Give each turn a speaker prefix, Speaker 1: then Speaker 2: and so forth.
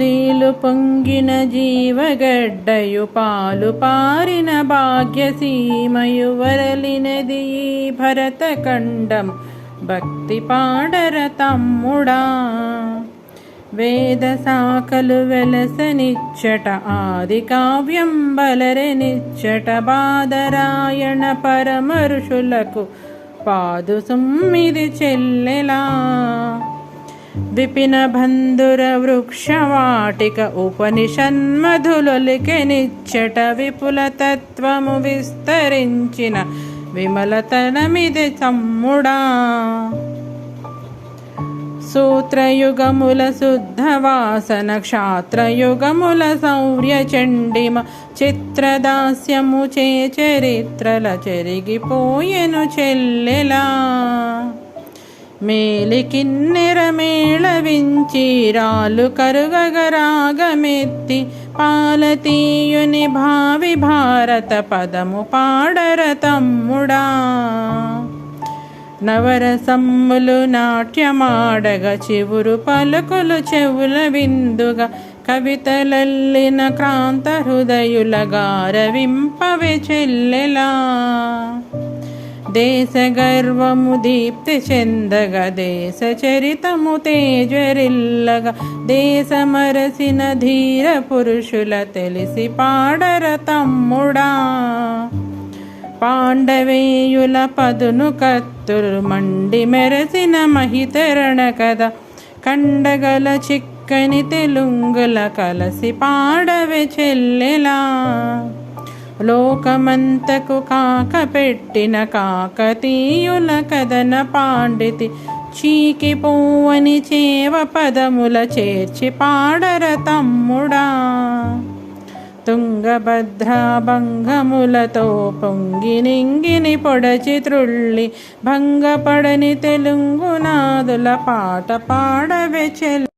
Speaker 1: స్త్రీలు పొంగిన జీవగడ్డయు పాలు పారిన భాగ్యసీమయు వరలినది ఈ భరతఖండం. భక్తి పాడర తమ్ముడా వేద శాఖలు వెలసనిచ్చట ఆది కావ్యం బలరెనిచ్చట బాదరాయణ పరమరుషులకు పాదు సుమ్మిది చెల్లెలా. విపిన బంధుర వృక్షవాటిక ఉపనిషన్మధులొలికెనిచ్చట విపుల తత్వము విస్తరించిన విమలతనమిది తమ్ముడా సూత్రయుగముల శుద్ధవాసన క్షాత్రయుగముల శౌర్య చండిమ చిత్రదాస్యము చే చరిత్రల చెరిగిపోయెను చెల్లెలా. మేలికిన్నెర రాలు కరుగగరాగమెత్తి పాలతీయుని భావి భారత పదము పాడర తమ్ముడా. నవరసమ్ములు నాట్యమాడగ చివురు పలుకులు చెవుల విందుగా కవితలల్లిన క్రాంత హృదయుల గారవింపవే చెల్లెలా. దేశ గర్వము దీప్తి చెందగ దేశ చరితము తేజరిల్లగా. దేశమరసిన ధీర పురుషుల తెలిసి పాడర తమ్ముడా. పాండవేయుల పదును కత్తులు మండి మెరసిన మహితరణ కథ. కండగల చిక్కని తెలుంగుల కలసి పాడవే చెల్లెలా. లోకమంతకు కాక పెట్టిన కాకతీయుల కథన పాండితి. చీకి పువ్వని చేవ పదముల చేర్చి పాడర తమ్ముడా. తుంగభద్రాభంగములతో పొంగి నింగిని పొడచి త్రుళ్ళి. భంగపడని తెలుగునాదుల పాట పాడవే చెల్